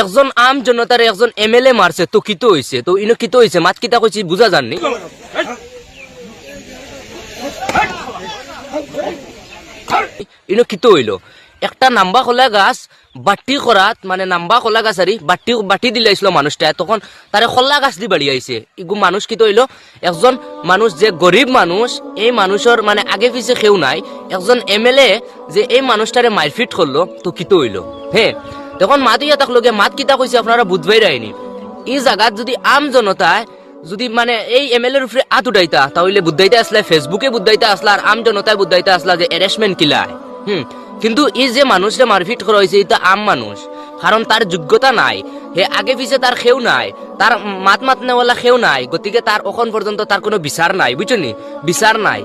একজন আম জনতার একজন এমএলএ মারছে, তো কিতো হইছে? তো ইনো কিতো হইছে? মাত কিতা কইছি, বুঝা জাননি ইনো কিতো হইল? একটা নাম্বা খোলা গাছ বাটি করাত মানে নাম্বা খোলা গাছ আরি বাটি বাটি দিলাইছিল মানুষটা, তখন তারে খোলা গাছ দি বাড়ি আইছে ইগু মানুষ কিতো হইল? একজন মানুষ যে গরিব মানুষ, এই মানুষের মানে আগে পিছে কেউ নাই। একজন এমএলএ যে এই মানুষটারে মারফিট করল তো কিতো হইল? হ্যাঁ তখন মাত ইয়া তাক লগে মাত কিতা কইছে আপনারা বুঝবাই রাইনি এই জায়গাত যদি আম জনতায় যদি মানে এই এমএলএর উপরে আত উঠাইতা, তাহলে বুদ্ধাইতে আসলে ফেসবুকে বুদ্ধাইতে আসলা আর আম জনতায় বুদ্ধাইতে আসলা যে অ্যারেস্টমেন্ট কিলায়। হুম, কিন্তু এই যে মানুষরে মারপিট করা হয়েছে এটা আম মানুষ। কারণ তার যোগ্যতা নাই। হে আগে পিছে তার খেউ নাই। তার মাত মাত নেওয়ালা খেউ নাই। গতিকে তার এখন পর্যন্ত তার কোনো বিচার নাই। বুঝছনি বিচার নাই।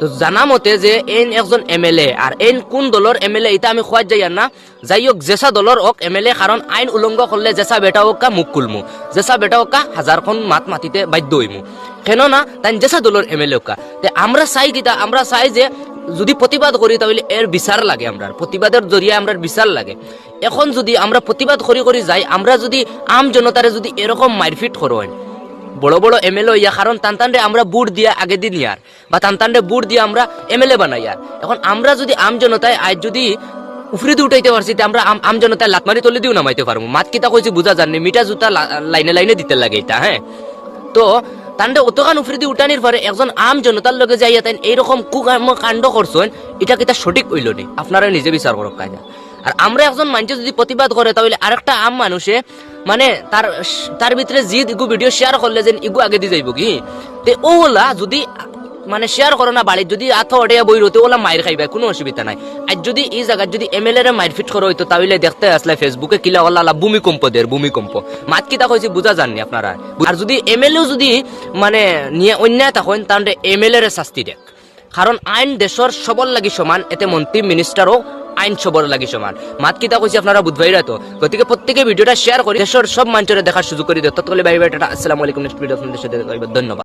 তো জানা মতে যে এন একজন এমএলএ, আর এন কোন দলের এমএলএ এটা আমি খোয়াত যাই না যাই হোক জেসা দলের ওক এমএলএ কারণ আইন উলঙ্ঘ করলে জেসা বেটা ওকা মুখ কুলমু জেসা বেটা ওকা হাজারখন মাত মাতিতে বাধ্য হইমু কেননা তাই জেসা দলের এমএলএ ওকা তে আমরা চাই কিতা, আমরা চাই যে যদি প্রতিবাদ করি, তাহলে এর বিচার লাগে আমরা প্রতিবাদের জরিয়া আমরা বিচার লাগে। এখন যদি আমরা প্রতিবাদ করি করি যাই, আমরা যদি আম জনতারে যদি এরকম মারপিট করেন বড় বড় এমএলএ ইয়া কারণ তানতানরে আমরা বুট দিয়া আগে দিন ইয়ার, বা তানতানরে বুট দিয়ে আমরা এমএলএ বানাই ইয়ার। এখন আমরা যদি আম জনতায় আজ যদি উফরে দিয়ে উঠাইতে পারছি আমরা আম- জনতায় লাতমারি তলে দিও নামাইতে পারব। মাত কিতা কইছি বুঝা জাননি মিঠা জুতা লাইনে লাইনে দিতে লাগে এটা হ্যাঁ? তো তান্ডে অতখান উফরে দিয়ে উঠানির পরে একজন আম জনতার লগে যাইয়া তাই এইরকম কুকর্ম কাণ্ড করছেন এটা কিতা সঠিক হইল নি? আপনারা নিজে বিচার করক কাজা আর আমরা একজন মানুষ যদি প্রতিবাদ করে তাহলে আরেকটা আম মানুষে মানে তার তার ভিতরে জি ইগু ভিডিও শেয়ার করলে যেন ইগু আগে দিয়ে যাইব কি? তে ওলা যদি মানে শেয়ার করো না বাড়ির যদি আথ অডিয়া বই রতে ওলা মায়ের খাইবা কোনো অসুবিধা নাই। আর যদি এই জায়গায় যদি এমএলএ রে মারফিট করো হইতো তাহলে দেখতে আসলে ফেসবুকে কিলা ওলা ভূমিকম্প দের ভূমিকম্প। মাত কিতা কইছি বুঝা জাননি আপনারা? আর যদি এমএলএ যদি মানে নিয়ে অন্যায় থাকেন তাহলে এম এল রে শাস্তি দেখ। কারণ আইন দেশের সবর লাগি সমান, এতে মন্ত্রী মিনিস্টারও আইন সবর লাগি সমান। মাত কিতা কইছি আপনারা বুধবাইরা তো? গতিকে প্রত্যেকে ভিডিওটা শেয়ার করে দেশের সব মানুষের দেখার সুযোগ করে দিও তৎকালে বাই ভাই টাটা। আসসালামু আলাইকুম, নেক্সট ভিডিও আপনাদের সাথে। ধন্যবাদ।